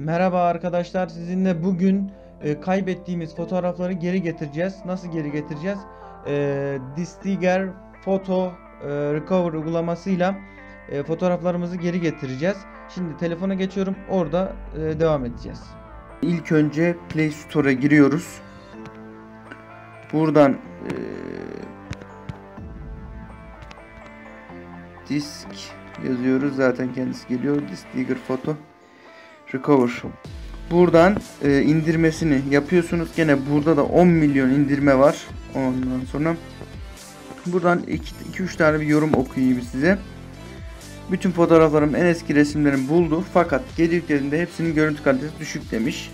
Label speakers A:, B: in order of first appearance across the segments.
A: Merhaba arkadaşlar sizinle bugün e, kaybettiğimiz fotoğrafları geri getireceğiz. Nasıl geri getireceğiz? E, Distiger Photo e, Recover uygulamasıyla e, fotoğraflarımızı geri getireceğiz. Şimdi telefona geçiyorum orada e, devam edeceğiz. İlk önce Play Store'a giriyoruz. Buradan e, disk yazıyoruz zaten kendisi geliyor. Distiger Photo Recover. Buradan e, indirmesini yapıyorsunuz. Gene burada da 10 milyon indirme var. Ondan sonra buradan 2-3 tane bir yorum okuyayım size. Bütün fotoğraflarım en eski resimlerimi buldu. Fakat geri yüklediğinde hepsinin görüntü kalitesi düşük demiş.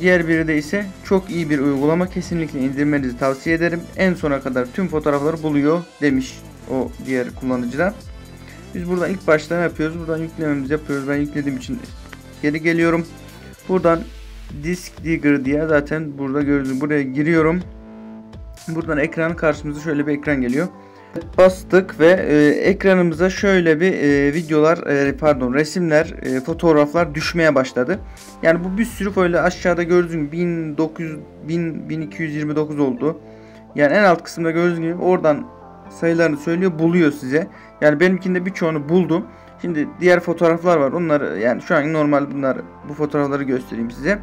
A: Diğer biri de ise çok iyi bir uygulama kesinlikle indirmenizi tavsiye ederim. En sona kadar tüm fotoğrafları buluyor demiş o diğer kullanıcılar. Biz buradan ilk başta ne yapıyoruz? Buradan yüklememizi yapıyoruz. Ben yüklediğim için geri geliyorum. Buradan Disk Digger diye zaten burada gördüğünüz buraya giriyorum. Buradan ekran karşımıza şöyle bir ekran geliyor. Bastık ve e, ekranımıza şöyle bir e, videolar e, pardon resimler e, fotoğraflar düşmeye başladı. Yani bu bir sürü böyle aşağıda gördüğünüz gibi 1900 1000 1229 oldu. Yani en alt kısımda gördüğünüz gibi oradan sayılarını söylüyor buluyor size. Yani benimkinde birçoğunu buldu. Şimdi diğer fotoğraflar var. Onları yani şu an normal bunlar bu fotoğrafları göstereyim size.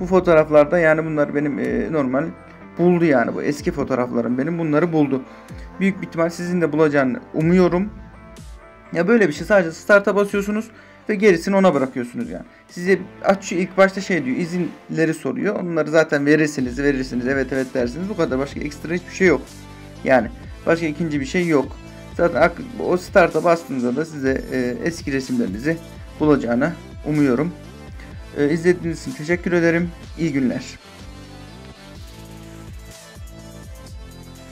A: Bu fotoğraflarda yani bunlar benim e, normal buldu yani bu eski fotoğraflarım benim bunları buldu. Büyük bir ihtimal sizin de bulacağını umuyorum. Ya böyle bir şey sadece start'a basıyorsunuz ve gerisini ona bırakıyorsunuz yani. Size açıyor ilk başta şey diyor izinleri soruyor. Onları zaten verirsiniz verirsiniz evet evet dersiniz. Bu kadar başka ekstra hiçbir şey yok. Yani başka ikinci bir şey yok. Zaten o start'a bastığınızda da size e, eski resimlerinizi bulacağını umuyorum. E, izlediğiniz için teşekkür ederim. İyi günler.